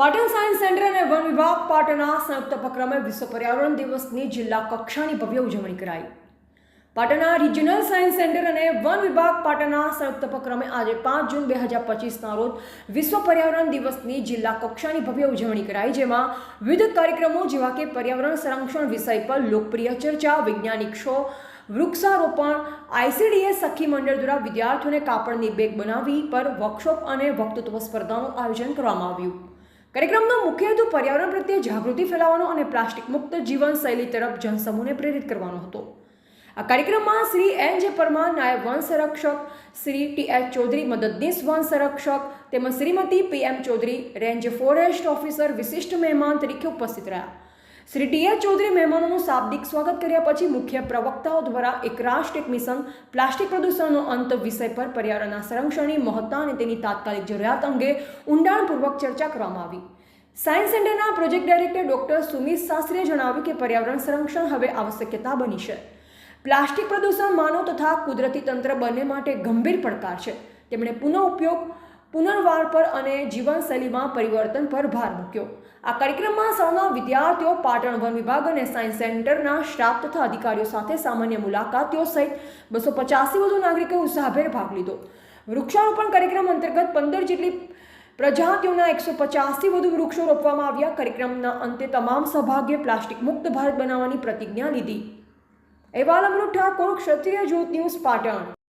Patan science centre અને વન વિભાગ પાટણના સંયુક્ત ઉપક્રમે વિશ્વ પર્યાવરણ દિવસની જિલ્લા કક્ષાની ભવ્ય ઉજવણી કરાઈ. પાટણના રિજનલ સાયન્સ સેન્ટર અને વન વિભાગ પાટણના સંયુક્ત ઉપક્રમે આજે પાંચ જૂન બે હજાર પચીસના રોજ વિશ્વ પર્યાવરણ દિવસની જિલ્લા કક્ષાની ભવ્ય ઉજવણી કરાઈ, જેમાં વિવિધ કાર્યક્રમો જેવા કે પર્યાવરણ સંરક્ષણ વિષય પર લોકપ્રિય ચર્ચા, વૈજ્ઞાનિક શો, વૃક્ષારોપણ આઈસીડીએસ સખી મંડળ દ્વારા વિદ્યાર્થીઓને કાપડની બેગ બનાવી પર વર્કશોપ અને વક્તૃત્વ સ્પર્ધાનું આયોજન કરવામાં આવ્યું. કાર્યક્રમનો મુખ્ય હેતુ પર્યાવરણ પ્રત્યે જાગૃતિ ફેલાવવાનો અને પ્લાસ્ટિક મુક્ત જીવનશૈલી તરફ જનસમૂહને પ્રેરિત કરવાનો હતો. આ કાર્યક્રમમાં શ્રી એન જે પરમાર નાયબ વન સંરક્ષક, શ્રી ટી એચ ચૌધરી મદદનીશ વન સંરક્ષક તેમજ Shrimati P M Chaudhari, range forest officer વિશિષ્ટ મહેમાન તરીકે ઉપસ્થિત રહ્યા. શ્રી ટી એચ ચૌધરી મહેમાનોનું શાબ્દિક સ્વાગત કર્યા પછી મુખ્ય પ્રવક્તાઓ દ્વારા એક રાષ્ટ્ર એક મિશન, પ્લાસ્ટિક પ્રદૂષણનો અંત વિષય પર પર્યાવરણના સંરક્ષણની મહત્તા અને તેની તાત્કાલિક જરૂરિયાત અંગે ઊંડાણપૂર્વક ચર્ચા કરવામાં આવી. સાયન્સ સેન્ટરના પ્રોજેક્ટ ડાયરેક્ટર ડોક્ટર સુમિત શાસ્ત્રીએ જણાવ્યું કે પર્યાવરણ સંરક્ષણ હવે આવશ્યકતા બની છે. પ્લાસ્ટિક પ્રદૂષણ માનવ તથા કુદરતી તંત્ર બંને માટે ગંભીર પડકાર છે. તેમણે પુનઃ ઉપયોગ પુનર્વાર પર અને જીવનશૈલીમાં પરિવર્તન પર ભાર મૂક્યો. આ કાર્યક્રમમાં સૌના વિદ્યાર્થીઓ, પાટણ વન વિભાગ અને સાયન્સ સેન્ટરના સ્ટાફ તથા અધિકારીઓ સાથે સામાન્ય મુલાકાતીઓ સહિત બસો પચાસથી વધુ નાગરિકોએ ઉત્સાહભેર ભાગ લીધો. વૃક્ષારોપણ કાર્યક્રમ અંતર્ગત પંદર જેટલી પ્રજાતિઓના એકસો પચાસથી વધુ વૃક્ષો રોપવામાં આવ્યા. કાર્યક્રમના અંતે તમામ સહભાગીએ પ્લાસ્ટિક મુક્ત ભારત બનાવવાની પ્રતિજ્ઞા લીધી. અહેવાલ અમૃત ઠાકોર, ક્ષત્રિય જ્યોત ન્યૂઝ, પાટણ.